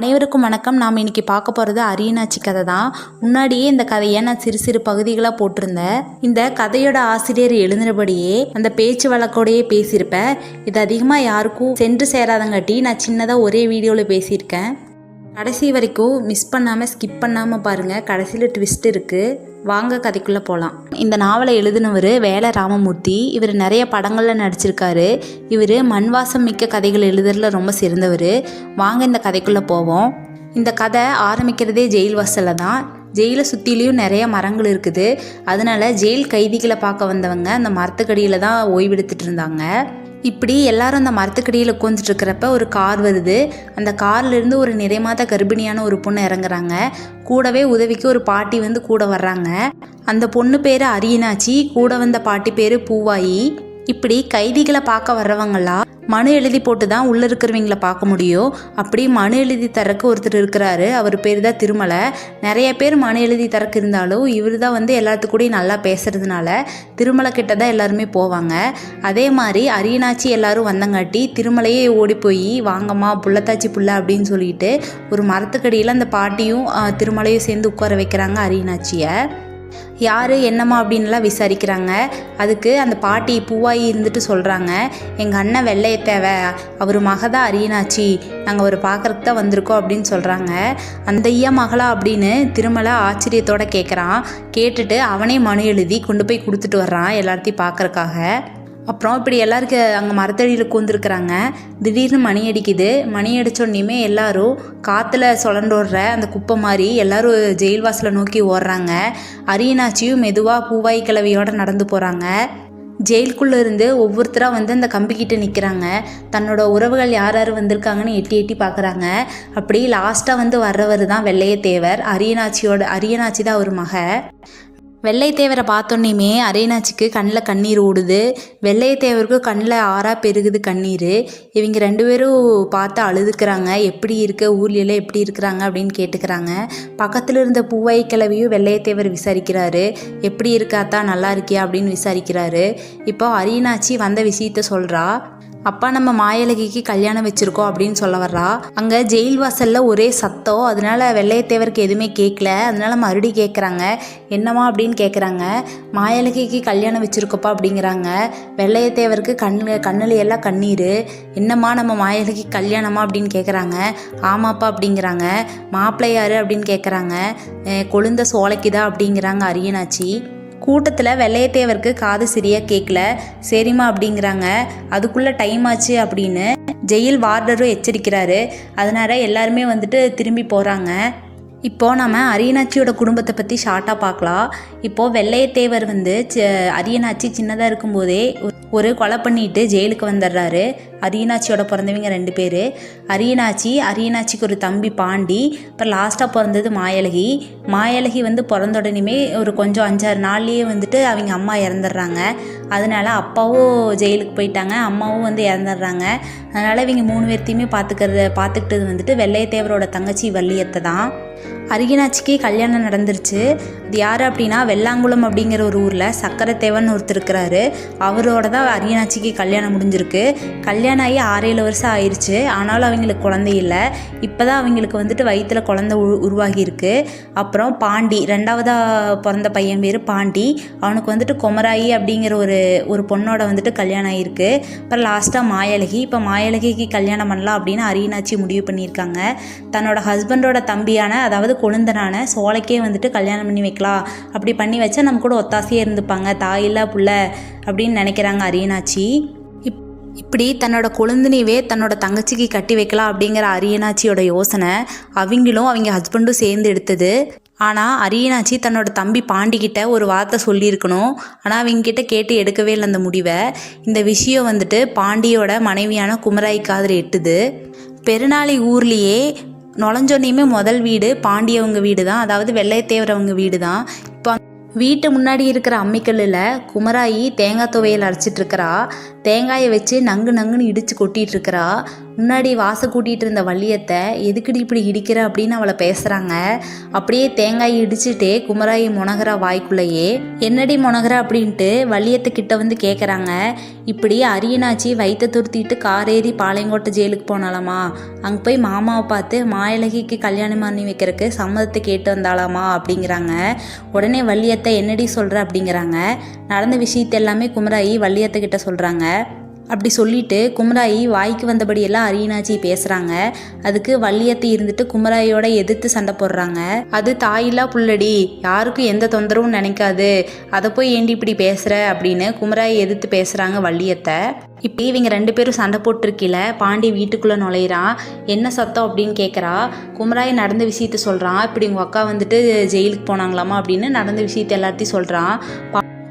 அனைவருக்கும் வணக்கம். நாம் இன்னைக்கு பார்க்க போகிறது அரியனாச்சி கதை தான். முன்னாடியே இந்த கதையை நான் சிறு சிறு பகுதிகளாக போட்டிருந்தேன். இந்த கதையோட ஆசிரியர் எழுதினபடியே அந்த பேச்சு வழக்கோடையே பேசியிருப்பேன். இது அதிகமாக யாருக்கும் சென்று சேராதங்காட்டி நான் சின்னதாக ஒரே வீடியோவில் பேசியிருக்கேன். கடைசி வரைக்கும் மிஸ் பண்ணாமல் ஸ்கிப் பண்ணாமல் பாருங்கள் கடைசியில் ட்விஸ்ட் இருக்குது வாங்க கதைக்குள்ளே போகலாம் இந்த நாவலை எழுதினவர் வேல ராமமூர்த்தி இவர் நிறைய படங்களில் நடிச்சிருக்காரு. இவர் மண்வாசம் மிக்க கதைகள் எழுதுறதுல ரொம்ப சிறந்தவர். வாங்க இந்த கதைக்குள்ளே போவோம். இந்த கதை ஆரம்பிக்கிறதே ஜெயில் வாசலில் தான். ஜெயிலை சுற்றிலையும் நிறைய மரங்கள் இருக்குது. அதனால ஜெயில் கைதிகளை பார்க்க வந்தவங்க அந்த மரத்துக்கடியில் தான் ஓய்வெடுத்துட்டு இருந்தாங்க. இப்படி எல்லாரும் அந்த மரத்துக்கடியில் உட்காந்துட்டு இருக்கிறப்ப ஒரு கார் வருது. அந்த கார்லேருந்து ஒரு நிறைமாத கர்ப்பிணியான ஒரு பொண்ணு இறங்குறாங்க. கூடவே உதவிக்கு ஒரு பாட்டி வந்து கூட வர்றாங்க. அந்த பொண்ணு பேர் அரியனாச்சி. கூட வந்த பாட்டி பேர் பூவாயி. இப்படி கைதிகளை பார்க்க வர்றவங்களா? மனு எழுதி போட்டு தான் உள்ளே இருக்கிறவங்கள பார்க்க முடியும். அப்படி மனு எழுதி தரக்கு ஒருத்தர் இருக்கிறாரு. அவர் பேர் தான் திருமலை. நிறைய பேர் மனு எழுதி தரக்கு இருந்தாலும் இவர் தான் வந்து எல்லாத்துக்கூடயும் நல்லா பேசுறதுனால திருமலை கிட்ட தான் எல்லாருமே போவாங்க. அதே மாதிரி அரியனாச்சி எல்லாரும் வந்தங்காட்டி திருமலையே ஓடி போய் வாங்கம்மா புள்ளத்தாச்சி புள்ள அப்படின்னு சொல்லிட்டு ஒரு மரத்துக்கடியில் அந்த பாட்டியும் திருமலையும் சேர்ந்து உட்கார வைக்கிறாங்க அரியனாச்சியை யார் என்னம்மா அப்படின்லாம் விசாரிக்கிறாங்க. அதுக்கு அந்த பாட்டி பூவாயி இருந்துட்டு சொல்கிறாங்க எங்கள் அண்ணன் வெள்ளைய தேவை அவர் மகதா அரியனாச்சி நாங்கள் அவர் பார்க்கறதுக்கு தான் வந்திருக்கோம் அப்படின்னு சொல்கிறாங்க அந்த ஐயா மகளா அப்படின்னு திருமலை ஆச்சரியத்தோடு கேட்குறான் கேட்டுட்டு அவனே மனு எழுதி கொண்டு போய் கொடுத்துட்டு வர்றான் எல்லாத்தையும் பார்க்கறக்காக அப்புறம் இப்படி எல்லாருக்கு அங்கே மரத்தடியில் கூந்துருக்குறாங்க. திடீர்னு மணி அடிக்குது. மணி அடித்தோடனையுமே எல்லாரும் காற்றுல சுழண்டோடுற அந்த குப்பை மாதிரி எல்லாரும் ஜெயில் வாசலை நோக்கி ஓடுறாங்க. அரியனாச்சியும் மெதுவாக பூவாய் கிழவியோடு நடந்து போகிறாங்க ஜெயிலுக்குள்ளே இருந்து ஒவ்வொருத்தராக வந்து அந்த கம்பிக்கிட்ட நிற்கிறாங்க தன்னோட உறவுகள் யார் யார் வந்திருக்காங்கன்னு எட்டி எட்டி பார்க்குறாங்க அப்படி லாஸ்ட்டாக வந்து வர்றவர் தான் வெள்ளையத்தேவர். அரியனாச்சியோட அரியனாச்சி தான் அவர் மக. வெள்ளைத்தேவரை பார்த்தோன்னையுமே அரேனாச்சிக்கு கண்ணில் கண்ணீர் ஓடுது. வெள்ளையத்தேவருக்கு கண்ணில் ஆறா பெருகுது கண்ணீர். இவங்க ரெண்டு பேரும் பார்த்து அழுதுக்கிறாங்க. எப்படி இருக்க? ஊர்லெல்லாம் எப்படி இருக்கிறாங்க? அப்படின்னு கேட்டுக்கிறாங்க. பக்கத்தில் இருந்த பூவை கிளவியும் வெள்ளையத்தேவர் விசாரிக்கிறாரு. எப்படி இருக்காத்தா? நல்லா இருக்கியா? அப்படின்னு விசாரிக்கிறாரு. இப்போ அரியனாச்சி வந்த விஷயத்த சொல்கிறா அப்பா நம்ம மாயலகிக்கு கல்யாணம் வச்சிருக்கோம் அப்படின்னு சொல்ல வர்றா. அங்கே ஜெயில் வாசல்ல ஒரே சத்தம். அதனால வெள்ளையத்தேவருக்கு எதுவுமே கேட்கல அதனால மறுபடியும் கேட்குறாங்க என்னம்மா அப்படின்னு கேட்குறாங்க மாயலகிக்கு கல்யாணம் வச்சிருக்கோப்பா அப்படிங்கிறாங்க. வெள்ளையத்தேவருக்கு கண்ணு கண்ணுல எல்லாம் கண்ணீர். என்னம்மா நம்ம மாயலகி கல்யாணமா அப்படின்னு கேட்குறாங்க ஆமாப்பா அப்படிங்கிறாங்க. மாப்பிள்ளை யாரு அப்படின்னு கேட்குறாங்க கொழுந்த சோலைக்குதா அப்படிங்கிறாங்க அரியனாச்சி. கூட்டத்தில் வெள்ளையத்தேவருக்கு காது சரியாக கேட்கல சரிம்மா அப்படிங்கிறாங்க. அதுக்குள்ளே டைம் ஆச்சு அப்படின்னு ஜெயில் வார்டரும் எச்சரிக்கிறாரு. அதனால எல்லாருமே வந்துட்டு திரும்பி போகிறாங்க இப்போ நம்ம அரியனாட்சியோட குடும்பத்தை பற்றி ஷார்ட்டாக பார்க்கலாம். இப்போது வெள்ளையத்தேவர் வந்து அரியனாட்சி சின்னதாக இருக்கும்போதே ஒரு- ஒரு கொலை பண்ணிட்டு ஜெயிலுக்கு வந்துடுறாரு. அரியனாச்சியோட பிறந்தவங்க ரெண்டு பேர். அரியனாச்சி அரியனாச்சிக்கு ஒரு தம்பி பாண்டி அப்புறம் லாஸ்ட்டாக பிறந்தது மாயழகி. மாயழகி வந்து பிறந்த உடனேமே ஒரு கொஞ்சம் அஞ்சாறு நாள்லேயே வந்துட்டு அவங்க அம்மா இறந்துடுறாங்க. அதனால அப்பாவும் ஜெயிலுக்கு போயிட்டாங்க அம்மாவும் வந்து இறந்துடுறாங்க. அதனால் இவங்க மூணு பேர்த்தையுமே பார்த்துக்கிறது பார்த்துக்கிட்டது வந்துட்டு வெள்ளையத்தேவரோட தங்கச்சி வள்ளியத்தை தான். அரியனாச்சிக்கு கல்யாணம் நடந்துருச்சு. அது யார் அப்படின்னா வெள்ளாங்குளம் அப்படிங்கிற ஒரு ஊரில் சக்கரத்தேவன் ஒருத்தர் இருக்கிறாரு. அவரோட தான் அரியனாச்சிக்கு கல்யாணம் முடிஞ்சிருக்கு. கல்யாணம் கல்யாணம் ஆகி ஆறேழு வருஷம் ஆயிடுச்சு ஆனாலும் அவங்களுக்கு குழந்தை இல்லை. இப்போ தான் அவங்களுக்கு வந்துட்டு வயிற்றில் குழந்தை உ உருவாகியிருக்கு. அப்புறம் பாண்டி ரெண்டாவதாக பிறந்த பையன் பேர் பாண்டி. அவனுக்கு வந்துட்டு குமராயி அப்படிங்கிற ஒரு ஒரு பொண்ணோட வந்துட்டு கல்யாணம் ஆகிருக்கு அப்புறம் லாஸ்ட்டாக மாயழகி. இப்போ மாயழகிக்கு கல்யாணம் பண்ணலாம் அப்படின்னு அரியனாச்சி முடிவு பண்ணியிருக்காங்க. தன்னோட ஹஸ்பண்டோட தம்பியான அதாவது கொழுந்தனான சோலைக்கே வந்துட்டு கல்யாணம் பண்ணி வைக்கலாம். அப்படி பண்ணி வச்சா நம்ம கூட ஒத்தாசையாக இருந்துப்பாங்க. தாயில்லா புள்ள அப்படின்னு நினைக்கிறாங்க அரியனாச்சி இப்படி தன்னோட கொழுந்தினிவே தன்னோட தங்கச்சிக்கு கட்டி வைக்கலாம் அப்படிங்கிற அரியனாச்சியோட யோசனை அவங்களும் அவங்க ஹஸ்பண்டும் சேர்ந்து எடுத்தது. ஆனால் அரியனாச்சி தன்னோட தம்பி பாண்டிக்கிட்ட ஒரு வார்த்தை சொல்லியிருக்கணும். ஆனால் அவங்கக்கிட்ட கேட்டு எடுக்கவே இல்லை அந்த முடிவை. இந்த விஷயம் வந்துட்டு பாண்டியோட மனைவியான குமராய் காதில் எட்டுது. பெருநாளி ஊர்லேயே நுழைஞ்சோன்னையுமே முதல் வீடு பாண்டியவங்க வீடு தான் அதாவது வெள்ளையத்தேவரவங்க வீடு தான் இப்போ வீட்டு முன்னாடி இருக்கிற அம்மிக்கல்லில் குமராயி தேங்காய் துவையல் அரைச்சிட்டு இருக்கிறா தேங்காயை வச்சு நங்கு நங்குன்னு இடித்து கொட்டிட்டு இருக்கிறா முன்னாடி வாச கூட்டிகிட்டு இருந்த வள்ளியத்தை எதுக்குடி இப்படி இடிக்கிற? அப்படின்னு அவளை பேசுகிறாங்க அப்படியே தேங்காய் இடிச்சுட்டே குமராயி முனகிறா வாய்க்குள்ளேயே என்னடி முனகிற? அப்படின்ட்டு வள்ளியத்தை கிட்ட வந்து கேட்குறாங்க இப்படி அரியனாச்சி வயிற்ற துருத்திட்டு காரேறி பாளையங்கோட்டை ஜெயிலுக்கு போனாலாமா அங்கே போய் மாமாவை பார்த்து மாயலகிக்கு கல்யாணம் பண்ணி வைக்கிறதுக்கு சம்மதத்தை கேட்டு வந்தாலாமா அப்படிங்கிறாங்க. உடனே வள்ளியத்தை என்னடி சொல்கிற அப்படிங்கிறாங்க. நடந்த விஷயத்தை எல்லாமே குமராயி வள்ளியத்தை கிட்ட சொல்கிறாங்க அப்படி சொல்லிட்டு குமராயி வாய்க்கு வந்தபடியெல்லாம் அரியனாச்சி பேசுகிறாங்க அதுக்கு வள்ளியத்தை இருந்துட்டு குமராயோட எதிர்த்து சண்டை போடுறாங்க. அது தாயில்லா புள்ளடி யாருக்கும் எந்த தொந்தரவும் நினைக்காது. அதை போய் ஏண்டி இப்படி பேசுகிற அப்படின்னு குமராயை எதிர்த்து பேசுகிறாங்க வள்ளியத்தை. இப்போ இவங்க ரெண்டு பேரும் சண்டை போட்டிருக்கீல பாண்டி வீட்டுக்குள்ளே நுழையிறான். என்ன சத்தம்? அப்படின்னு கேட்குறா குமராய் நடந்த விஷயத்த சொல்கிறான் இப்படி உங்கள் அக்கா வந்துட்டு ஜெயிலுக்கு போனாங்களாமா? அப்படின்னு நடந்த விஷயத்த எல்லாத்தையும் சொல்கிறான்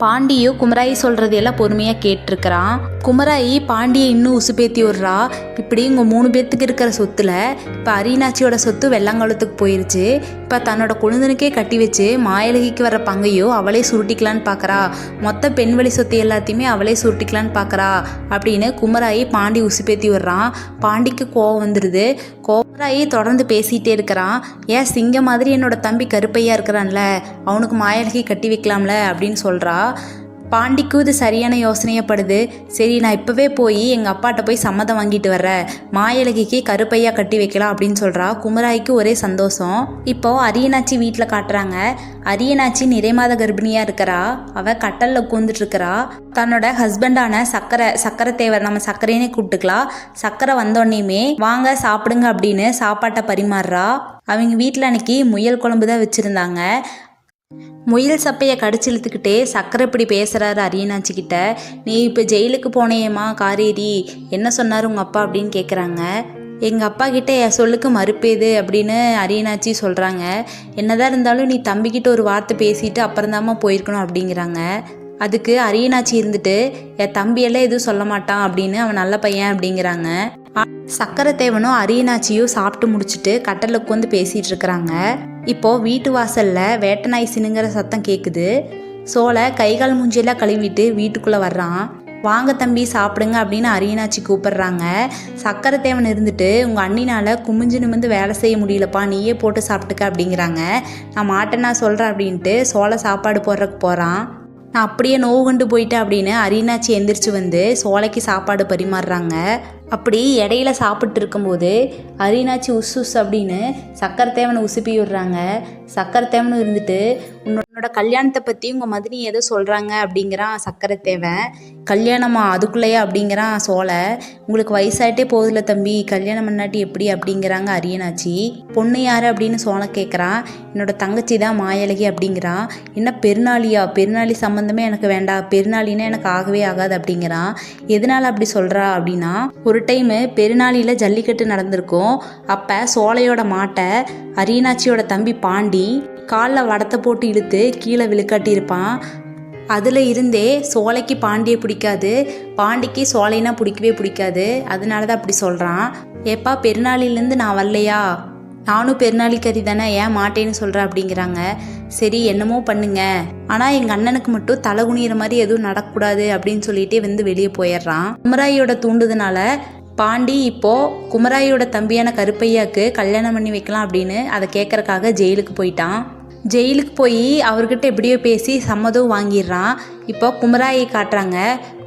பாண்டியும் குமராயி சொல்கிறது எல்லாம் பொறுமையாக கேட்டிருக்கிறான் குமராயி பாண்டியை இன்னும் உசுப்பேத்தி விட்றா. இப்படி உங்கள் மூணு பேர்த்துக்கு இருக்கிற சொத்துல இப்போ அரியனாச்சியோட சொத்து வெள்ளாங்குளத்துக்கு போயிருச்சு. இப்போ தன்னோட குழந்தனுக்கே கட்டி வச்சு மாயலகிக்கு வர பங்கையோ அவளே சுருட்டிக்கலான்னு பார்க்குறா மொத்த பெண் வழி சொத்து எல்லாத்தையுமே அவளே சுருட்டிக்கலான்னு பார்க்குறா அப்படின்னு குமராயி பாண்டி உசுப்பேத்தி விடுறான் பாண்டிக்கு கோவம் வந்துடுது சித்ராயே தொடர்ந்து பேசிகிட்டே இருக்கிறான். ஏன் சிங்க மாதிரி என்னோட தம்பி கருப்பையாக இருக்கிறான்ல? அவனுக்கு மாயழகி கட்டி வைக்கலாம்ல? அப்படின்னு சொல்கிறா பாண்டிக்கும் இது சரியான யோசனையப்படுது. சரி நான் இப்போவே போய் எங்கள் அப்பாட்ட போய் சம்மதம் வாங்கிட்டு வர்றேன் மாயழகிக்கு கருப்பையா கட்டி வைக்கலாம் அப்படின்னு சொல்கிறா குமராய்க்கு ஒரே சந்தோஷம். இப்போ அரியனாச்சி வீட்டில் காட்டுறாங்க. அரியனாச்சி நிறைமாத கர்ப்பிணியாக இருக்கிறா. அவள் கட்டலில் உட்காந்துட்டு இருக்கிறா தன்னோட ஹஸ்பண்டான சக்கரை சக்கரை தேவர் நம்ம சக்கரையினே கூப்பிட்டுக்கலாம் சக்கரை வந்தோடனேயுமே வாங்க சாப்பிடுங்க அப்படின்னு சாப்பாட்டை பரிமாறுறா. அவங்க வீட்டில் அன்னைக்கு முயல் குழம்பு தான் வச்சுருந்தாங்க. முயல் சப்பையை கடிச்சு இழுத்துக்கிட்டே சக்கரை இப்படி பேசுகிறாரு அரியனாச்சி கிட்ட. நீ இப்போ ஜெயிலுக்கு போனேயம்மா காரேரி என்ன சொன்னார் உங்கள் அப்பா? அப்படின்னு கேட்குறாங்க எங்கள் அப்பா கிட்ட என் சொல்லுக்கு மறுப்பேது அப்படின்னு அரியனாச்சி சொல்கிறாங்க என்னதான் இருந்தாலும் நீ தம்பிக்கிட்ட ஒரு வார்த்தை பேசிட்டு அப்புறம்தாம்மா போயிருக்கணும் அப்படிங்கிறாங்க. அதுக்கு அரியனாச்சி இருந்துட்டு என் தம்பியெல்லாம் எதுவும் சொல்ல மாட்டான் அப்படின்னு அவன் நல்ல பையன் அப்படிங்கிறாங்க. சக்கரத்தேவனும் அரியனாச்சியும் சாப்பிட்டு முடிச்சுட்டு கட்டலில் உட்காந்து பேசிகிட்டு இருக்கிறாங்க. இப்போ வீட்டு வாசல்ல வேட்டை நாய் சினுங்கிற சத்தம் கேட்குது சோலை கைகால் மூஞ்சியெல்லாம் கழுவிட்டு வீட்டுக்குள்ளே வர்றான். வாங்க தம்பி சாப்பிடுங்க அப்படின்னு அரியனாச்சி கூப்பிடுறாங்க. சக்கரத்தேவன் இருந்துட்டு உங்கள் அண்ணினால் குமிஞ்சு நிமிந்து வேலை செய்ய முடியலப்பா நீயே போட்டு சாப்பிட்டுக்க அப்படிங்கிறாங்க. நான் மாட்டேன்னா சொல்கிறேன் அப்படின்ட்டு சோளை சாப்பாடு போடுறதுக்கு போகிறான் நான் அப்படியே நோவு கண்டு போயிட்டேன் அப்படின்னு அரியனாச்சி எந்திரிச்சு வந்து சோலைக்கு சாப்பாடு பரிமாறுறாங்க. அப்படி இடையில சாப்பிட்டு இருக்கும்போது அரியனாச்சி உஸ் உஸ் அப்படின்னு சக்கரத்தேவனை உசுப்பி விடுறாங்க. சக்கரை இருந்துட்டு உன்னோட கல்யாணத்தை பற்றி உங்கள் மதினி ஏதோ சொல்கிறாங்க அப்படிங்கிறான் சக்கரத்தேவன் கல்யாணமா? அதுக்குள்ளேயே? அப்படிங்கிறான் சோலை உங்களுக்கு வயசாயிட்டே போகுதுல தம்பி. கல்யாணம் பண்ணாட்டி எப்படி? அப்படிங்கிறாங்க அரியனாச்சி. பொண்ணு யார்? அப்படின்னு சோலை கேட்குறான் என்னோட தங்கச்சி தான் மாயழகி அப்படிங்கிறான். என்ன பெருநாளியா? பெருநாளி சம்மந்தமே எனக்கு வேண்டாம். பெருநாளின்னா எனக்கு ஆகவே ஆகாது அப்படிங்கிறான். எதனால் அப்படி சொல்கிறா அப்படின்னா ஒரு ஒரு டைமு பெருநாளியில் ஜல்லிக்கட்டு நடந்திருக்கும். அப்போ சோலையோட மாட்டை அரியனாச்சியோட தம்பி பாண்டி காலில் வடத்தை போட்டு இழுத்து கீழே விழுக்காட்டியிருப்பான். அதில் இருந்தே சோலைக்கு பாண்டியை பிடிக்காது. பாண்டிக்கு சோலைனா பிடிக்கவே பிடிக்காது. அதனால தான் அப்படி சொல்கிறான் ஏப்பா பெருநாளிலேருந்து நான் வரலையா? நானும் பெருநாளிக்கறி தானே ஏன் மாட்டேன்னு சொல்கிறேன் அப்படிங்கிறாங்க. சரி என்னமோ பண்ணுங்க. ஆனால் எங்கள் அண்ணனுக்கு மட்டும் தலை குனிகிற மாதிரி எதுவும் நடக்கக்கூடாது அப்படின்னு சொல்லிட்டே வந்து வெளியே போயிடுறான். குமராயோட தூண்டுதனால பாண்டி இப்போது குமராயோட தம்பியான கருப்பையாக்கு கல்யாணம் பண்ணி வைக்கலாம் அப்படின்னு அதை கேட்குறக்காக ஜெயிலுக்கு போயிட்டான். ஜெயிலுக்கு போய் அவர்கிட்ட எப்படியோ பேசி சம்மதம் வாங்கிடுறான். இப்போ குமராயை காட்டுறாங்க.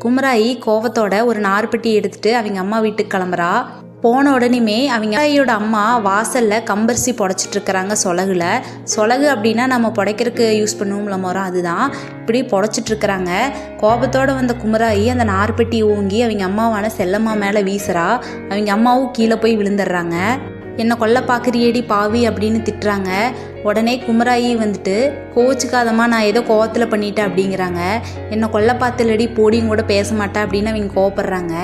குமராயி கோவத்தோட ஒரு நார்பட்டி எடுத்துட்டு அவங்க அம்மா வீட்டுக்கு கிளம்புறா. போன உடனேமே அவங்க தாயோட அம்மா வாசலில் கம்பரிசி புடச்சிட்டு இருக்கிறாங்க சொலகுல. சொலகு அப்படின்னா நம்ம புடைக்கிறதுக்கு யூஸ் பண்ணுவோம்ல மரம் அதுதான். இப்படி புடச்சிட்டு இருக்கிறாங்க கோபத்தோடு வந்த குமராயி அந்த நார்பெட்டி ஓங்கி அவங்க அம்மாவான செல்லம்மா மேலே வீசுறா. அவங்க அம்மாவும் கீழே போய் விழுந்துடுறாங்க. என்னை கொல்ல பார்க்குறியேடி பாவி அப்படின்னு திட்டுறாங்க. உடனே குமராயி வந்துட்டு கோச்சுக்காதம்மா நான் ஏதோ கோவத்தில் பண்ணிட்டேன் அப்படிங்கிறாங்க. என்னை கொல்ல பார்த்துலடி போடியும் கூட பேச மாட்டேன் அப்படின்னு அவங்க கோவப்படுறாங்க.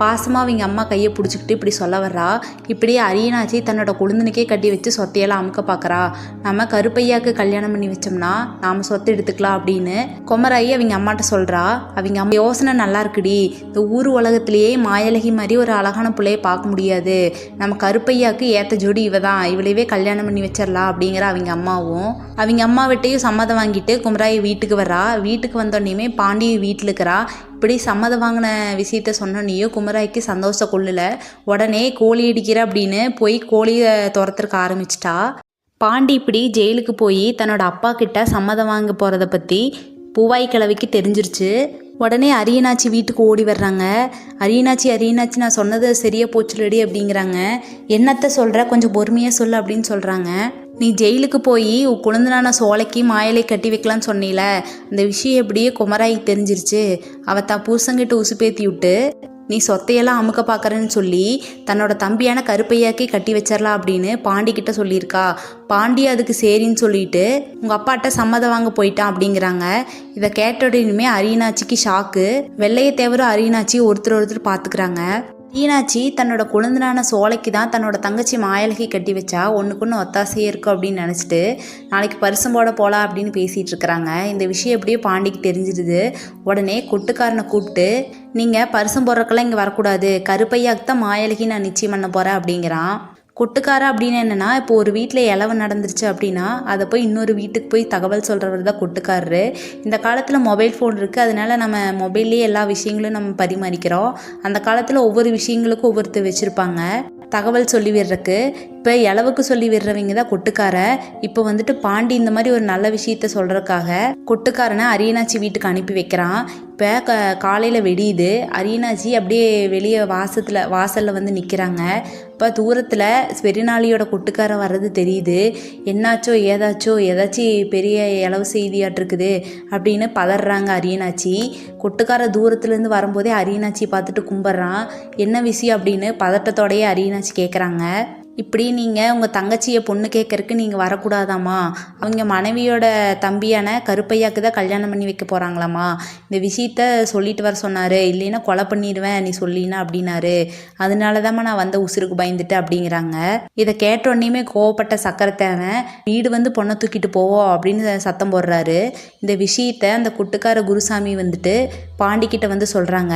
பாசமாக அவங்க அம்மா கையை பிடிச்சிக்கிட்டு இப்படி சொல்ல வர்றா. இப்படியே அரியனாச்சி தன்னோட குழுந்தனுக்கே கட்டி வச்சு சொத்தையெல்லாம் அமுக்க பார்க்குறா. நம்ம கருப்பையாக்கு கல்யாணம் பண்ணி வச்சோம்னா நாம் சொத்து எடுத்துக்கலாம் அப்படின்னு குமராயி அவங்க அம்மாட்ட சொல்கிறா அவங்க அம்மா யோசனை நல்லா இருக்குடி. இந்த ஊர் உலகத்திலேயே மாயலகி மாதிரி ஒரு அழகான பிள்ளையை பார்க்க முடியாது. நம்ம கருப்பையாக்கு ஏற்ற ஜோடி இவ தான் இவளையவே கல்யாணம் பண்ணி வச்சிடலாம் அப்படிங்கிற அவங்க அவங்க அம்மாவும் அவங்க அம்மா விட்டையும் சம்மதம் வாங்கிட்டு குமராயி வீட்டுக்கு வர்றா. வீட்டுக்கு வந்தோடனேயுமே பாண்டி வீட்டில் இருக்கிறா. இப்படி சம்மதம் வாங்கின விஷயத்த சொன்னோன்னையும் குமராய்க்கு சந்தோஷம் கொள்ளல. உடனே கோழி அடிக்கிற அப்படின்னு போய் கோழியை துரத்துறக்க ஆரம்பிச்சிட்டா. பாண்டி இப்படி ஜெயிலுக்கு போய் தன்னோட அப்பா கிட்ட சம்மதம் வாங்க போகிறத பற்றி பூவாய் கிழவிக்கு தெரிஞ்சிருச்சு. உடனே அரியனாச்சி வீட்டுக்கு ஓடி வர்றாங்க. அரியனாச்சி அரியனாச்சி நான் சொன்னது சரியா போச்சுலடி அப்படிங்கிறாங்க. என்னத்த சொல்கிற கொஞ்சம் பொறுமையாக சொல்லு அப்படின்னு சொல்கிறாங்க நீ ஜெயிலுக்கு போய் உன் குழந்தனான சோலைக்கு மாயலை கட்டி வைக்கலான்னு சொன்னீல. அந்த விஷயம் எப்படியே குமராய்க்கு தெரிஞ்சிருச்சு. அவ தான் புருஷங்கிட்ட உசுப்பேத்தி விட்டு நீ சொத்தையெல்லாம் அமுக்க பார்க்குறேன்னு சொல்லி தன்னோட தம்பியான கருப்பையாக்கி கட்டி வச்சிடலாம் அப்படின்னு பாண்டி கிட்ட சொல்லியிருக்கா. பாண்டி அதுக்கு சரின்னு சொல்லிட்டு உங்கள் அப்பாட்ட சம்மதம் வாங்க போயிட்டான் அப்படிங்கிறாங்க. இதை கேட்டோடனுமே அரியனாச்சிக்கு ஷாக்கு வெள்ளைய தேவரும் அரியனாச்சி ஒருத்தர் ஒருத்தர் பார்த்துக்கிறாங்க ஈனாச்சி தன்னோட குழந்தனான சோலைக்கு தான் தன்னோட தங்கச்சி மாயலகி கட்டி வச்சா ஒன்றுக்குன்னு ஒத்தாசையே இருக்கும் அப்படின்னு நினச்சிட்டு நாளைக்கு பரிசம் போட போகலாம் அப்படின்னு பேசிகிட்டு இருக்கிறாங்க. இந்த விஷயம் எப்படியோ பாண்டிக்கு தெரிஞ்சிடுது உடனே கொட்டுக்காரனை கூப்பிட்டு நீங்கள் பரிசம் போடுறக்கெல்லாம் இங்கே வரக்கூடாது. கருப்பையாக்கு தான் மாயலகி நான் நிச்சயம் பண்ண போகிறேன் அப்படிங்கிறான். கொட்டுக்கார அப்படின்னு என்னென்னா இப்போ ஒரு வீட்டில் இலவு நடந்துருச்சு அப்படின்னா அதை போய் இன்னொரு வீட்டுக்கு போய் தகவல் சொல்கிறவர் தான் கொட்டுக்காரரு. இந்த காலத்தில் மொபைல் ஃபோன் இருக்குது அதனால நம்ம மொபைல்லேயே எல்லா விஷயங்களும் நம்ம பரிமாறிக்கிறோம். அந்த காலத்தில் ஒவ்வொரு விஷயங்களுக்கும் ஒவ்வொருத்தர் வச்சுருப்பாங்க. தகவல் சொல்லி விடுறக்கு இப்போ இளவுக்கு சொல்லி விடுறவங்க தான் கொட்டுக்கார. இப்போ வந்துட்டு பாண்டி இந்த மாதிரி ஒரு நல்ல விஷயத்த சொல்கிறதுக்காக கொட்டுக்காரனை அரியனாச்சி வீட்டுக்கு அனுப்பி வைக்கிறான். இப்போ க காலையில் வெடியுது. அரியனாச்சி அப்படியே வெளியே வாசத்தில் வாசலில் வந்து நிற்கிறாங்க இப்போ தூரத்தில் பெருநாளியோட கொட்டுக்காரன் வர்றது தெரியுது. என்னாச்சோ ஏதாச்சோ ஏதாச்சும் பெரிய இளவு செய்தியாட்டிருக்குது அப்படின்னு பதறாங்க அரியனாச்சி. கொட்டுக்கார தூரத்துலேருந்து வரும்போதே அரியனாச்சி பார்த்துட்டு கும்பிட்றான். என்ன விஷயம்? அப்படின்னு பதட்டத்தோடையே அரியனாச்சி கேட்குறாங்க இப்படி நீங்கள் உங்கள் தங்கச்சியை பொண்ணு கேட்கறக்கு நீங்கள் வரக்கூடாதாம்மா? அவங்க மனைவியோட தம்பியான கருப்பையாக்கு தான் கல்யாணம் பண்ணி வைக்க போகிறாங்களாம்மா இந்த விஷயத்த சொல்லிட்டு வர சொன்னார். இல்லைன்னா கொலை பண்ணிடுவேன் நீ சொல்லினா அப்படின்னாரு. அதனால தாம்மா நான் வந்த உசுருக்கு பயந்துட்டு அப்படிங்கிறாங்க. இதை கேட்டோடனேயுமே கோவப்பட்ட சக்கரத்தேவன் வீடு வந்து பொண்ணை தூக்கிட்டு போவோம் அப்படின்னு சத்தம் போடுறாரு. இந்த விஷயத்த அந்த குட்டுக்கார குருசாமி வந்துட்டு பாண்டிக்கிட்ட வந்து சொல்கிறாங்க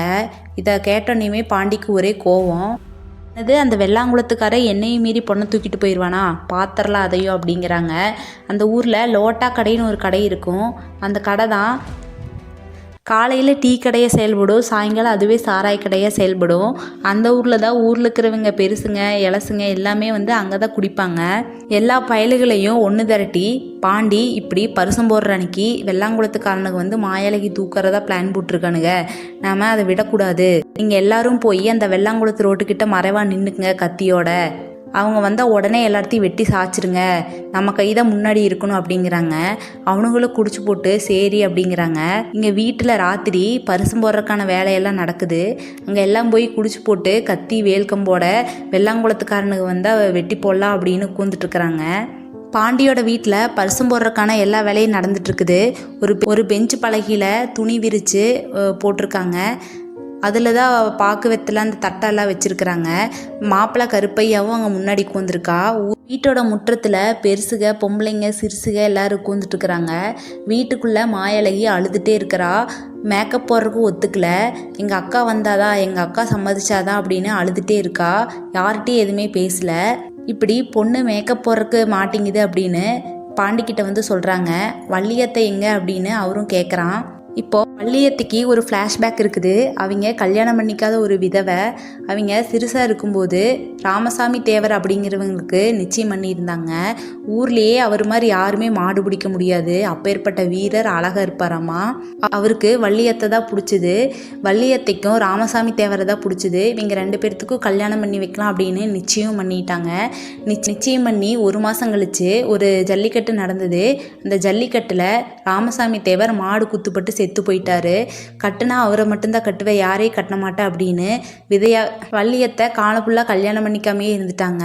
இதை கேட்டோடனேயுமே பாண்டிக்கு ஒரே கோவம். அது அந்த வெள்ளாங்குளத்துக்கார என்னையும் மீறி பொண்ணை தூக்கிட்டு போயிடுவானா பாத்திரலாம் அதையும் அப்படிங்கிறாங்க. அந்த ஊரில் லோட்டா கடைன்னு ஒரு கடை இருக்கும். அந்த கடை தான் காலையில் டீ கடையை செயல்படும் சாயங்காலம் அதுவே சாராய கடையாக செயல்படும். அந்த ஊரில் தான் ஊரில் இருக்கிறவங்க பெருசுங்க இலசுங்க எல்லாமே வந்து அங்கே தான் குடிப்பாங்க. எல்லா பயலுகளையும் ஒன்று திரட்டி பாண்டி இப்படி பரிசம் போடுற அன்னைக்கு வெள்ளாங்குளத்துக்காரனுக்கு வந்து மாயாலைக்கு தூக்கிறதா பிளான் போட்டிருக்கானுங்க. நாம் அதை விடக்கூடாது. நீங்கள் எல்லாரும் போய் அந்த வெள்ளாங்குளத்து ரோட்டுக்கிட்ட மறைவா நின்றுக்குங்க கத்தியோட. அவங்க வந்தால் உடனே எல்லாத்தையும் வெட்டி சாய்ச்சிருங்க நம்ம கை தான் முன்னாடி இருக்கணும் அப்படிங்கிறாங்க. அவனுங்களும் குடிச்சு போட்டு சரி அப்படிங்கிறாங்க. இங்கே வீட்டில் ராத்திரி பரிசம் போடுறதுக்கான வேலையெல்லாம் நடக்குது. அங்கே எல்லாம் போய் குடிச்சு போட்டு கத்தி வேல்கம்போட வெள்ளாங்குளத்துக்காரனுக்கு வந்தால் வெட்டி போடலாம் அப்படின்னு கூந்துட்டுருக்குறாங்க. பாண்டியோட வீட்டில் பரிசம் போடுறதுக்கான எல்லா வேலையும் நடந்துட்டுருக்குது. ஒரு ஒரு பெஞ்சு பலகையில் துணி விரித்து போட்டிருக்காங்க. அதில் தான் பாக்கு வெத்தில் அந்த தட்டெல்லாம் வச்சுருக்குறாங்க. மாப்பிள்ளை கருப்பையாவும் அங்கே முன்னாடி கூந்திருக்கா வீட்டோட முற்றத்தில் பெருசுக பொம்பளைங்க சிறுசுக எல்லோரும் இருக்கிறாங்க வீட்டுக்குள்ளே மாயழகி அழுதுகிட்டே இருக்கிறா. மேக்கப் போடுறதுக்கு ஒத்துக்கல. எங்கள் அக்கா வந்தாதான் எங்கள் அக்கா சம்மதிச்சாதான் அப்படின்னு அழுதுகிட்டே இருக்கா. யார்கிட்டையும் எதுவுமே பேசலை. இப்படி பொண்ணு மேக்கப் போடுறதுக்கு மாட்டேங்குது அப்படின்னு பாண்டிக்கிட்ட வந்து சொல்கிறாங்க வள்ளியத்தை எங்கே அப்படின்னு அவரும் கேட்குறான் இப்போ வள்ளியத்துக்கு ஒரு ஃப்ளாஷ்பேக் இருக்குது. அவங்க கல்யாணம் பண்ணிக்காத ஒரு விதவை அவங்க சிறுசாக இருக்கும்போது ராமசாமி தேவர் அப்படிங்கிறவங்களுக்கு நிச்சயம் பண்ணியிருந்தாங்க. ஊர்லேயே அவர் மாதிரி யாருமே மாடு பிடிக்க முடியாது. அப்பேற்பட்ட வீரர் அழகாக இருப்பாராமா? அவருக்கு வள்ளியத்தை தான் பிடிச்சிது. வள்ளியத்தைக்கும் ராமசாமி தேவரை தான் பிடிச்சிது. இவங்க ரெண்டு பேர்த்துக்கும் கல்யாணம் பண்ணி வைக்கலாம் அப்படின்னு நிச்சயம் பண்ணிட்டாங்க. நிச்சயம் பண்ணி ஒரு மாதம் கழிச்சு ஒரு ஜல்லிக்கட்டு நடந்தது. அந்த ஜல்லிக்கட்டில் ராமசாமி தேவர் மாடு குத்துப்பட்டு செத்து போயிட்டாரு. கட்டுனா அவரை மட்டும்தான் கட்டுவேன் யாரையும் கட்ட மாட்டேன் அப்படின்னு விதையா வள்ளியத்தை காலப்புல்லாக கல்யாணம் பண்ணிக்காமையே இருந்துட்டாங்க.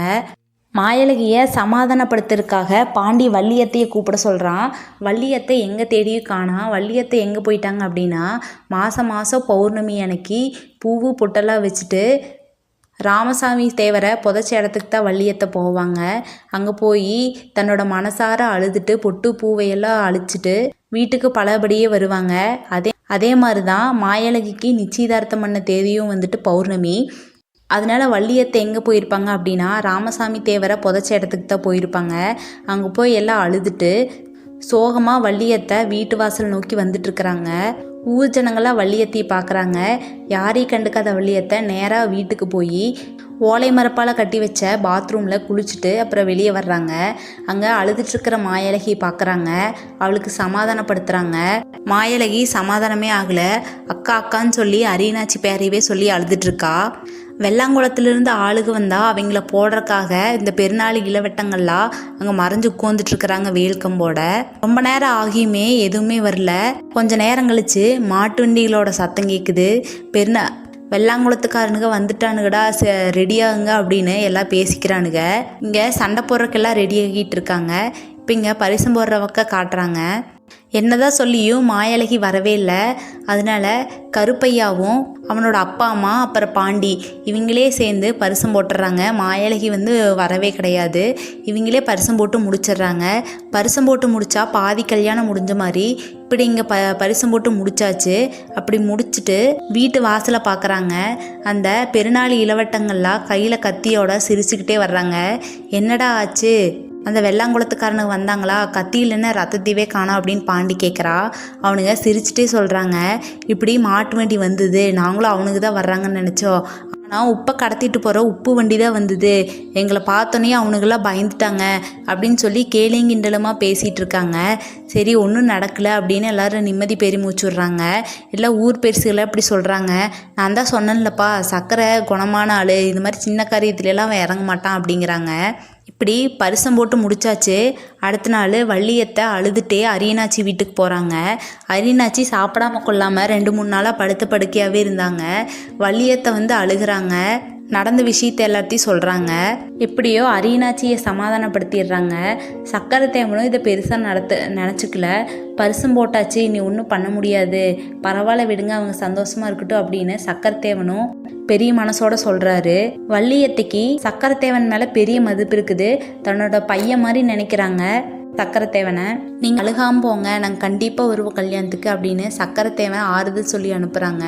மாயழகியை சமாதானப்படுத்துறதுக்காக பாண்டி வள்ளியத்தையை கூப்பிட சொல்கிறான் வள்ளியத்தை எங்கே தேடியும் காணா. வள்ளியத்தை எங்கே போயிட்டாங்க அப்படின்னா மாதம் மாதம் பௌர்ணமி அன்னைக்கு பூவு பொட்டெல்லாம் வச்சுட்டு ராமசாமி தேவரை புதைச்ச இடத்துக்கு தான் வள்ளியத்தை போவாங்க. அங்கே போய் தன்னோட மனசார அழுதுட்டு பொட்டு பூவையெல்லாம் அழிச்சிட்டு வீட்டுக்கு பலபடியே வருவாங்க. அதே அதே மாதிரி தான் மாயழகிக்கு நிச்சயதார்த்தம் பண்ண தேதியும் வந்துட்டு பௌர்ணமி. அதனால வள்ளியத்தை எங்கே போயிருப்பாங்க அப்படின்னா ராமசாமி தேவரை புதைச்ச இடத்துக்கு தான் போயிருப்பாங்க. அங்கே போய் எல்லாம் அழுதுட்டு சோகமாக வள்ளியத்தை வீட்டு வாசல் நோக்கி வந்துட்டு இருக்கிறாங்க ஊர் ஜனங்களாம் வள்ளியத்தை பார்க்குறாங்க. யாரையும் கண்டுக்காத வள்ளியத்தை நேராக வீட்டுக்கு போய் ஓலை மரப்பால் கட்டி வச்ச பாத்ரூமில் குளிச்சுட்டு அப்புறம் வெளியே வர்றாங்க. அங்கே அழுதுட்டுருக்கிற மாயழகி பார்க்குறாங்க. அவளுக்கு சமாதானப்படுத்துகிறாங்க மாயழகி சமாதானமே ஆகலை. அக்கா அக்கான்னு சொல்லி அரியனாச்சி பேரையவே சொல்லி அழுதுட்டுருக்கா. வெள்ளாங்குளத்துலேருந்து ஆளுக வந்தால் அவங்கள போடுறக்காக இந்த பெருநாள் இளவட்டங்கள்லாம் அங்கே மறைஞ்சு உட்காந்துட்ருக்குறாங்க வேல்கம்போட ரொம்ப நேரம் ஆகியுமே எதுவுமே வரல. கொஞ்ச நேரம் கழிச்சு மாட்டு வண்டிகளோட சத்தம் கேட்குது பெருநா வெள்ளாங்குளத்துக்காரனுங்க வந்துட்டானுங்கடா ரெடியாகுங்க அப்படின்னு எல்லாம் பேசிக்கிறானுங்க இங்கே சண்டை போடுறதுக்கெல்லாம் ரெடி ஆகிட்டு இருக்காங்க இப்போ இங்கே பரிசம் போடுறவக்க காட்டுறாங்க. என்னதான் சொல்லியும் மாயழகி வரவே இல்லை. அதனால கருப்பையாவும் அவனோட அப்பா அம்மா அப்புறம் பாண்டி இவங்களே சேர்ந்து பரிசம் போட்டுடுறாங்க மாயழகி வந்து வரவே கிடையாது. இவங்களே பரிசம் போட்டு முடிச்சிடுறாங்க. பரிசம் போட்டு முடிச்சா பாதி கல்யாணம் முடிஞ்ச மாதிரி இப்படி இங்கே ப பரிசம் போட்டு முடிச்சாச்சு. அப்படி முடிச்சுட்டு வீட்டு வாசலை பார்க்குறாங்க அந்த பெருநாள் இளவட்டங்கள்லாம் கையில் கத்தியோட சிரிச்சுக்கிட்டே வர்றாங்க. என்னடா ஆச்சு? அந்த வெள்ளாங்குளத்துக்காரனுங்க வந்தாங்களா? கத்தியில் என்ன ரத்தத்தீவே காணோம் அப்படின்னு பாண்டி கேட்குறா அவனுங்க சிரிச்சுட்டே சொல்கிறாங்க இப்படி மாட்டு வண்டி வந்தது. நாங்களும் அவனுக்கு தான் வர்றாங்கன்னு நினச்சோம். ஆனால் உப்பை கடத்திட்டு போகிற உப்பு வண்டி தான் வந்தது. எங்களை பார்த்தோன்னே அவனுங்கெல்லாம் பயந்துட்டாங்க அப்படின்னு சொல்லி கேலிங்கிண்டலமாக பேசிகிட்டு இருக்காங்க. சரி ஒன்றும் நடக்கலை அப்படின்னு எல்லோரும் நிம்மதி பெரி மூச்சுடுறாங்க. இல்லை ஊர் பெருசுகளை அப்படி சொல்கிறாங்க நான் தான் சொன்னேன்லப்பா சக்கரை குணமான ஆள். இது மாதிரி சின்ன காரியத்துலலாம் அவன் இறங்க மாட்டான் அப்படிங்கிறாங்க. இப்படி பரிசம் போட்டு முடிச்சாச்சு. அடுத்த நாள் வள்ளியத்தை அழுதுட்டே அரியனாச்சி வீட்டுக்கு போகிறாங்க அரியனாச்சி சாப்பிடாம கொள்ளாமல் ரெண்டு மூணு நாளாக படுத்த படுக்கையாகவே இருந்தாங்க. வள்ளியத்தை வந்து அழுகிறாங்க. நடந்த விஷயத்த எல்லாத்தையும் சொல்கிறாங்க எப்படியோ அரியனாச்சியை சமாதானப்படுத்திடுறாங்க. சக்கரத்தேவனும் இதை பெருசாக நடத்த நினச்சிக்கல. பரிசும் போட்டாச்சு இனி ஒன்றும் பண்ண முடியாது. பரவாயில்ல விடுங்க அவங்க சந்தோஷமாக இருக்கட்டும் அப்படின்னு சக்கரத்தேவனும் பெரிய மனசோட சொல்கிறாரு வள்ளியத்தைக்கு சக்கரத்தேவன் மேலே பெரிய மதிப்பு இருக்குது. தன்னோட பையன் மாதிரி நினைக்கிறாங்க. சக்கரத்தேவனை நீங்கள் அழுகாமல் போங்க நாங்கள் கண்டிப்பாக வருவோம் கல்யாணத்துக்கு அப்படின்னு சக்கரத்தேவன் ஆறுதல் சொல்லி அனுப்புகிறாங்க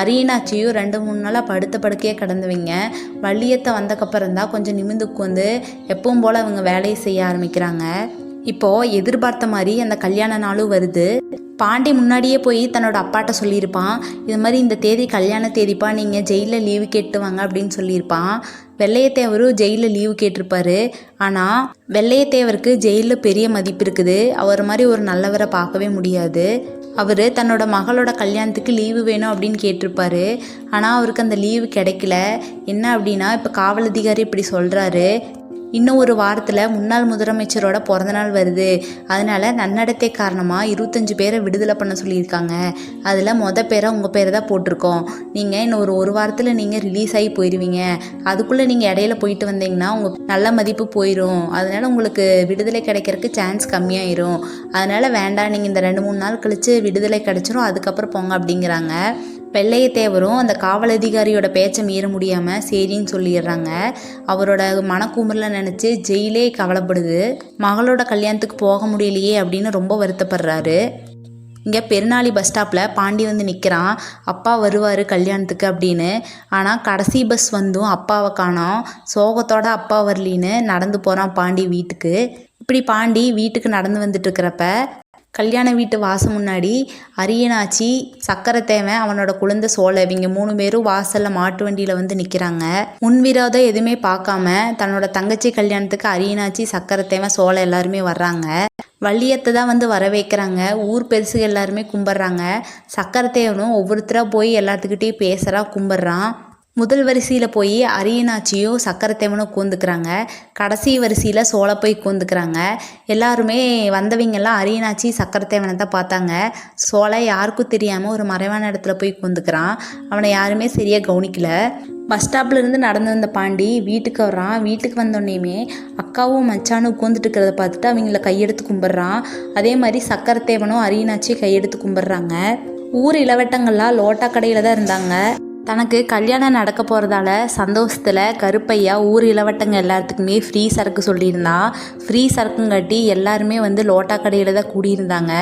அரியனாச்சியும் ரெண்டு மூணு நாளாக படுத்த படுக்கையே கடந்துவிங்க. வள்ளியத்தை வந்தக்கப்புறம் தான் கொஞ்சம் நிமிந்து உட்காந்து எப்பவும் போல் அவங்க வேலையை செய்ய ஆரம்பிக்கிறாங்க. இப்போது எதிர்பார்த்த மாதிரி அந்த கல்யாண நாளும் வருது. பாண்டி முன்னாடியே போய் தன்னோட அப்பாட்ட சொல்லியிருப்பான். இது மாதிரி இந்த தேதி கல்யாண தேதிப்பா நீங்கள் ஜெயிலில் லீவு கேட்டு வாங்க அப்படின்னு சொல்லியிருப்பான். வெள்ளையத்தேவரும் ஜெயிலில் லீவு கேட்டிருப்பாரு. ஆனால் வெள்ளையத்தேவருக்கு ஜெயிலில் பெரிய மதிப்பு இருக்குது. அவர் மாதிரி ஒரு நல்லவரை பார்க்கவே முடியாது. அவர் தன்னோட மகளோட கல்யாணத்துக்கு லீவு வேணும் அப்படின்னு கேட்டிருப்பாரு. ஆனால் அவருக்கு அந்த லீவு கிடைக்கல. என்ன அப்படின்னா இப்போ காவல் அதிகாரி இப்படி சொல்கிறாரு இன்னும் ஒரு வாரத்தில் முன்னாள் முதலமைச்சரோட பிறந்தநாள் வருது. அதனால் நன்னடத்தை காரணமாக இருபத்தஞ்சி பேரை விடுதலை பண்ண சொல்லியிருக்காங்க. அதில் மொத பேரை உங்கள் பேரை தான் போட்டிருக்கோம். நீங்கள் இன்னும் ஒரு ஒரு வாரத்தில் நீங்கள் ரிலீஸ் ஆகி போயிடுவீங்க அதுக்குள்ளே நீங்கள் இடையில போயிட்டு வந்தீங்கன்னா உங்கள் நல்ல மதிப்பு போயிடும் அதனால் உங்களுக்கு விடுதலை கிடைக்கிறதுக்கு சான்ஸ் கம்மியாயிரும். அதனால் வேண்டாம் நீங்கள் இந்த ரெண்டு மூணு நாள் கழித்து விடுதலை கிடைச்சிரும் அதுக்கப்புறம் போங்க அப்படிங்கிறாங்க. வெள்ளையத்தேவரும் அந்த காவல் அதிகாரியோட பேச்சை மீற முடியாமல் சரின்னு சொல்லிடுறாங்க. அவரோட மனக்குமுறில் நினச்சி ஜெயிலே கவலைப்படுது. மகளோட கல்யாணத்துக்கு போக முடியலையே அப்படின்னு ரொம்ப வருத்தப்படுறாரு. இங்கே பெருநாளி பஸ் ஸ்டாப்பில் பாண்டி வந்து நிற்கிறான் அப்பா வருவார் கல்யாணத்துக்கு அப்படின்னு. ஆனால் கடைசி பஸ் வந்தும் அப்பாவை காணோம். சோகத்தோட அப்பா வரலின்னு நடந்து போகிறான் பாண்டி வீட்டுக்கு. இப்படி பாண்டி வீட்டுக்கு நடந்து வந்துட்டு இருக்கிறப்ப கல்யாண வீட்டு வாசல் முன்னாடி அரியனாச்சி சக்கரத்தேவன் அவனோட குழந்தை சோழ இவங்க மூணு பேரும் வாசலில் மாட்டு வண்டியில் வந்து நிற்கிறாங்க முன்விரோதம் எதுவுமே பார்க்காம தன்னோட தங்கச்சி கல்யாணத்துக்கு அரியனாச்சி சக்கரத்தேவன் சோழ எல்லாருமே வர்றாங்க. வள்ளியத்தை தான் வந்து வர வைக்கிறாங்க ஊர் பெருசுக எல்லாருமே கும்பிட்றாங்க. சக்கரத்தேவனும் ஒவ்வொருத்தராக போய் எல்லாத்துக்கிட்டேயும் பேசுகிறா கும்பிட்றான். முதல் வரிசையில் போய் அரியனாச்சியும் சக்கரத்தேவனும் கூந்துக்கிறாங்க. கடைசி வரிசையில் சோழ போய் உட்காந்துக்கிறாங்க எல்லாருமே வந்தவங்கெல்லாம் அரியனாச்சி சக்கரத்தேவனை தான் பார்த்தாங்க. சோழ யாருக்கும் தெரியாமல் ஒரு மறைவான இடத்துல போய் கூந்துக்கிறான். அவனை யாருமே சரியாக கவனிக்கல. பஸ் ஸ்டாப்லேருந்து நடந்து வந்த பாண்டி வீட்டுக்கு வர்றான். வீட்டுக்கு வந்தோடனேயுமே அக்காவும் மச்சானும் உட்காந்துட்டு இருக்கிறத பார்த்துட்டு அவங்கள கையெடுத்து கும்பிட்றான். அதே மாதிரி சக்கரத்தேவனும் அரியனாச்சி கையெடுத்து கும்பிட்றாங்க. ஊர் இளவட்டங்கள்லாம் லோட்டா கடையில் தான் இருந்தாங்க. தனக்கு கல்யாணம் நடக்க போகிறதால சந்தோஷத்தில் கருப்பையா ஊர் இளவட்டங்க எல்லாத்துக்குமே ஃப்ரீ சரக்கு சொல்லியிருந்தான் ஃப்ரீ சரக்குங்காட்டி எல்லாருமே வந்து லோட்டா கடையில் தான் கூடியிருந்தாங்க.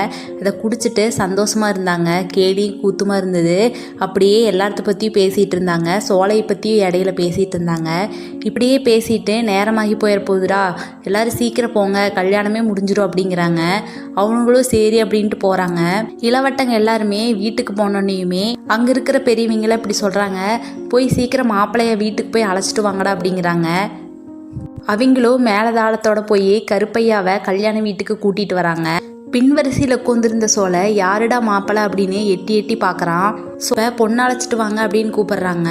அதை குடிச்சிட்டு சந்தோஷமாக இருந்தாங்க. கேலி கூத்துமாக இருந்தது. அப்படியே எல்லாத்த பற்றியும் பேசிகிட்டு இருந்தாங்க. சோலையை பற்றியும் இடையில பேசிகிட்டு இருந்தாங்க. இப்படியே பேசிட்டு நேரமாகி போயிட போகுதுடா எல்லோரும் சீக்கிரம் போங்க கல்யாணமே முடிஞ்சிடும் அப்படிங்கிறாங்க. அவங்களும் சரி அப்படின்ட்டு போகிறாங்க இளவட்டங்க எல்லாருமே வீட்டுக்கு போனோன்னையுமே அங்கே இருக்கிற பெரியவங்கள இப்படி சொல்கிறாங்க போய் சீக்கிரம் மாப்பிள்ளைய வீட்டுக்கு போய் அழைச்சிட்டு வாங்கடா அப்படிங்கிறாங்க. அவங்களும் மேலதாளத்தோட போய் கருப்பையாவை கல்யாண வீட்டுக்கு கூட்டிட்டு வராங்க. பின்வரிசையில் உட்காந்துருந்த சோலை யாருடா மாப்பிள்ளை அப்படின்னு எட்டி எட்டி பார்க்குறான் சோலை பொண்ணு அழைச்சிட்டு வாங்க அப்படின்னு கூப்பிடுறாங்க.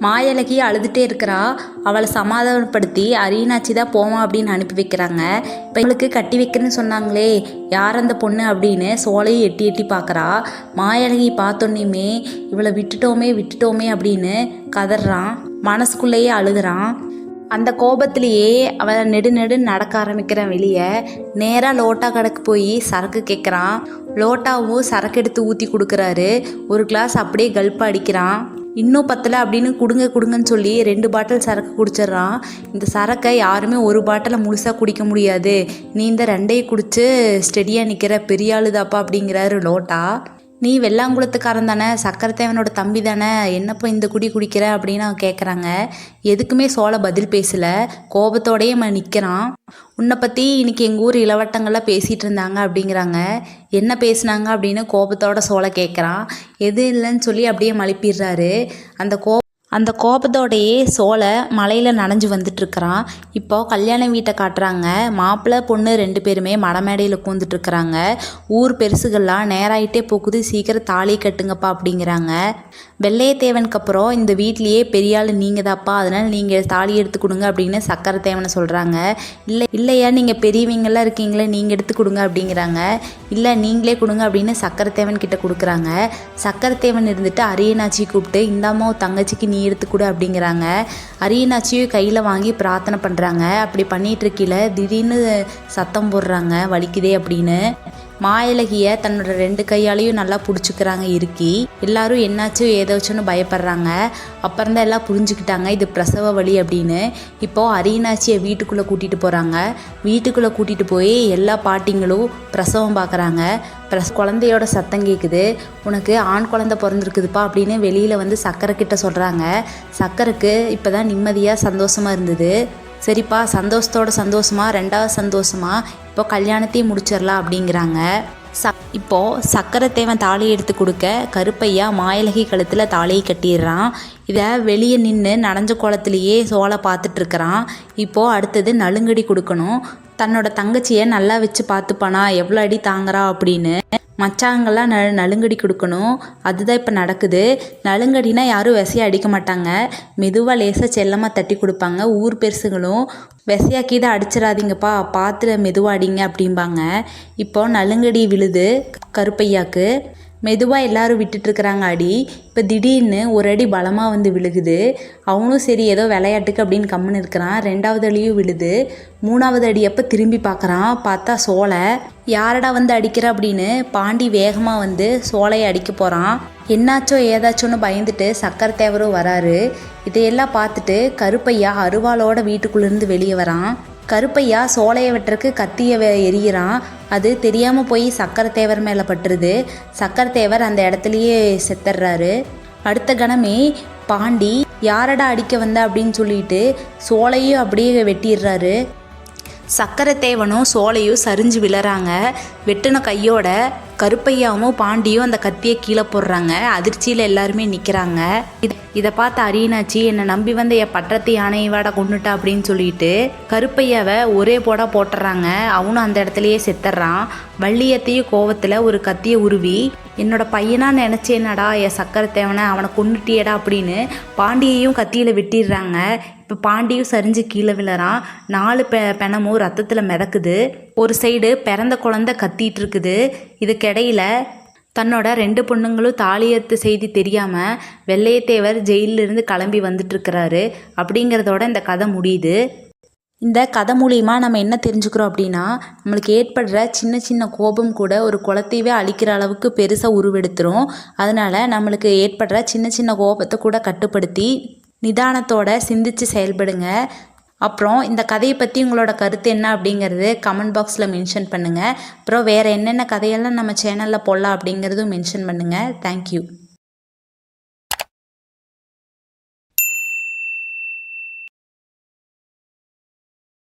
மாயலகி அழுதுகிட்டே இருக்கிறா. அவளை சமாதானப்படுத்தி அரியனாச்சி தான் போவான் அப்படின்னு அனுப்பி வைக்கிறாங்க. இப்போ இவளுக்கு கட்டி வைக்கிறேன்னு சொன்னாங்களே. யார் அந்த பொண்ணு அப்படின்னு சோலையை எட்டி எட்டி பார்க்குறா. மாயலகி பார்த்தோன்னே இவளை விட்டுட்டோமே விட்டுட்டோமே அப்படின்னு கதறான். மனசுக்குள்ளேயே அழுகுறான் அந்த கோபத்திலேயே அவன் நெடு நெடு நடக்க ஆரம்பிக்கிறான் வெளியே நேராக லோட்டா கடைக்கு போய் சரக்கு கேட்குறான் லோட்டாவும் சரக்கு எடுத்து ஊற்றி கொடுக்குறாரு. ஒரு கிளாஸ் அப்படியே கல்ப்பு அடிக்கிறான். இன்னும் பத்தலை அப்படின்னு கொடுங்க கொடுங்கன்னு சொல்லி ரெண்டு பாட்டில் சரக்கு குடிச்சிட்றான். இந்த சரக்கை யாருமே ஒரு பாட்டிலை முழுசாக குடிக்க முடியாது. நீ இந்த ரெண்டையும் குடித்து ஸ்டெடியாக நிற்கிற பெரிய ஆளுதாப்பா அப்படிங்கிறாரு லோட்டா. நீ வெள்ளாங்குளத்துக்காரன் தானே சக்கரத்தேவனோட தம்பி தானே என்னப்போ இந்த குடி குடிக்கிற அப்படின்னு அவன் கேட்குறாங்க எதுக்குமே சோழ பதில் பேசலை. கோபத்தோடயே அவன் நிற்கிறான் உன்னை பற்றி இன்னைக்கு எங்கள் ஊர் இளவட்டங்கள்லாம் பேசிகிட்டு இருந்தாங்க அப்படிங்கிறாங்க. என்ன பேசுனாங்க அப்படின்னு கோபத்தோட சோழ கேட்குறான் எது இல்லைன்னு சொல்லி அப்படியே மழுப்பிடுறாரு. அந்த கோ அந்த கோபத்தோடையே சோலை மலையில் நனைஞ்சு வந்துட்டுருக்கிறான். இப்போ கல்யாண வீட்டை காட்டுறாங்க. மாப்பிள்ளை பொண்ணு ரெண்டு பேருமே மடமேடையில் உட்காந்துட்ருக்குறாங்க ஊர் பெருசுகள்லாம் நேராகிட்டே போகுது. சீக்கிரம் தாலி கட்டுங்கப்பா அப்படிங்கிறாங்க. வெள்ளையத்தேவனுக்கு அப்புறம் இந்த வீட்லேயே பெரிய ஆள் நீங்கள் தாப்பா அதனால் நீங்கள் தாலி எடுத்து கொடுங்க அப்படின்னு சக்கரத்தேவனை சொல்கிறாங்க இல்லை இல்லையா நீங்கள் பெரியவங்களாம் இருக்கீங்களே நீங்கள் எடுத்து கொடுங்க அப்படிங்கிறாங்க. இல்லை நீங்களே கொடுங்க அப்படின்னு சக்கரத்தேவன் கிட்ட கொடுக்குறாங்க. சக்கரத்தேவன் இருந்துட்டு அரியனாச்சி கூப்பிட்டு இந்தாம்மா தங்கச்சிக்கு நீ நீ எடுத்துக்கூட அப்படிங்கிறாங்க. அரியனாச்சியும் கையில் வாங்கி பிரார்த்தனை பண்ணுறாங்க அப்படி பண்ணிட்டு திடீர்னு சத்தம் போடுறாங்க. வலிக்குதே அப்படின்னு. மாயலகிய தன்னோட ரெண்டு கையாலையும் நல்லா பிடிச்சிக்கிறாங்க இருக்கி. எல்லாரும் என்னாச்சும் ஏதாச்சுன்னு பயப்படுறாங்க. அப்புறம் தான் எல்லாம் புரிஞ்சுக்கிட்டாங்க இது பிரசவ வழி அப்படின்னு. இப்போது அரியனாச்சியை வீட்டுக்குள்ளே கூட்டிகிட்டு போகிறாங்க வீட்டுக்குள்ளே கூட்டிகிட்டு போய் எல்லா பாட்டிங்களும் பிரசவம் பார்க்குறாங்க ப்ளஸ் குழந்தையோட சத்தம் கேட்குது உனக்கு ஆண் குழந்தை பிறந்திருக்குதுப்பா அப்படின்னு வெளியில் வந்து சக்கரை கிட்ட சொல்கிறாங்க சக்கரைக்கு இப்போ தான் நிம்மதியாக சந்தோஷமாக இருந்தது. சரிப்பா சந்தோஷத்தோட சந்தோஷமா ரெண்டாவது சந்தோஷமா இப்போ கல்யாணத்தையும் முடிச்சிடலாம் அப்படிங்கிறாங்க. ச இப்போது சக்கரத்தேவன் தாலியை எடுத்து கொடுக்க கருப்பையா மாயலகி கழுத்தில் தாலியை கட்டிடுறான். இதை வெளியே நின்று நனைஞ்ச குளத்துலேயே சோலை பார்த்துட்ருக்குறான் இப்போது அடுத்தது நலுங்கடி கொடுக்கணும். தன்னோட தங்கச்சியை நல்லா வச்சு பார்த்துப்பானா? எவ்வளோ அடி தாங்குறா அப்படின்னு மச்சாங்கெல்லாம் ந நலுங்கடி கொடுக்கணும். அதுதான் இப்போ நடக்குது. நலுங்கடினா யாரும் விசையை அடிக்க மாட்டாங்க. மெதுவாக லேசாக செல்லமாக தட்டி கொடுப்பாங்க. ஊர் பெருசுங்களும் விசையாக்கி தான் அடிச்சிடாதீங்கப்பா. பார்த்து மெதுவாக அடிங்க அப்படிம்பாங்க. இப்போ நலுங்கடி விழுது கருப்பையாக்கு. மெதுவாக எல்லாரும் விட்டுட்ருக்குறாங்க அடி இப்போ திடீர்னு ஒரு அடி பலமாக வந்து விழுகுது. அவனும் சரி ஏதோ விளையாட்டுக்கு அப்படின்னு கம்முன்னு இருக்கிறான். ரெண்டாவது அடியும் விழுது. மூணாவது அடி அப்போ திரும்பி பார்க்குறான் பார்த்தா சோலை யாரடா வந்து அடிக்கிற? அப்படின்னு பாண்டி வேகமாக வந்து சோலையை அடிக்க போகிறான் என்னாச்சோ ஏதாச்சோன்னு பயந்துட்டு சக்கரை தேவரும் வராரு. இதையெல்லாம் பார்த்துட்டு கருப்பையா அருவாளோட வீட்டுக்குள்ளேருந்து வெளியே வரான். கருப்பையா சோலையை வெட்டுறக்கு கத்தியை எரியிறான் எறிகிறான். அது தெரியாமல் போய் சக்கரை தேவர் மேலே பட்டுருது. சக்கரை தேவர் அந்த இடத்துலையே செத்துடுறாரு அடுத்த கணமே பாண்டி யாரடா அடிக்க வந்த? அப்படின்னு சொல்லிட்டு சோலையும் அப்படியே வெட்டிடுறாரு. சக்கரத்தேவனும் சோலையும் சரிஞ்சு விழறாங்க. வெட்டின கையோட கருப்பையாவும் பாண்டியும் அந்த கத்தியை கீழே போடுறாங்க. அதிர்ச்சியில் எல்லாருமே நிற்கிறாங்க இது இதை பார்த்த அரியனாச்சி என்னை நம்பி வந்த என் பட்டத்து யானையை வாட கொண்டுட்டா அப்படின்னு சொல்லிட்டு கருப்பையாவை ஒரே போடா போட்டுறாங்க. அவனும் அந்த இடத்துலையே செத்துறான். வள்ளியத்தையும் கோவத்தில் ஒரு கத்தியை உருவி என்னோட பையனாக நினச்சேனடா என் சக்கரை தேவனை அவனை கொண்டுட்டியடா அப்படின்னு பாண்டியையும் கத்தியில் வெட்டிடுறாங்க. இப்போ பாண்டியும் சரிஞ்சு கீழே விழறான். நாலு பெ பெணமும் ரத்தத்தில் மிதக்குது. ஒரு சைடு பிறந்த குழந்தை கத்திட்டு இருக்குது. இதுக்கிடையில் தன்னோட ரெண்டு பொண்ணுங்களும் தாலியத்து செய்தி தெரியாமல் வெள்ளையத்தேவர் ஜெயிலிருந்து கிளம்பி வந்துட்டுருக்கிறாரு அப்படிங்கிறதோட இந்த கதை முடியுது. இந்த கதை மூலிமா நம்ம என்ன தெரிஞ்சுக்கிறோம் அப்படின்னா நம்மளுக்கு ஏற்படுற சின்ன சின்ன கோபம் கூட ஒரு குளத்தையவே அழிக்கிற அளவுக்கு பெருசாக உருவெடுத்துரும். அதனால் நம்மளுக்கு ஏற்படுற சின்ன சின்ன கோபத்தை கூட கட்டுப்படுத்தி நிதானத்தோட சிந்திச்சு செயல்படுங்க. அப்புறம் இந்த கதையை பற்றி உங்களோட கருத்து என்ன அப்படிங்கிறது கமெண்ட் பாக்ஸில் மென்ஷன் பண்ணுங்கள் அப்புறம் வேறு என்னென்ன கதையெல்லாம் நம்ம சேனலில் போடலாம் அப்படிங்கிறதும் மென்ஷன் பண்ணுங்கள் தேங்க்யூ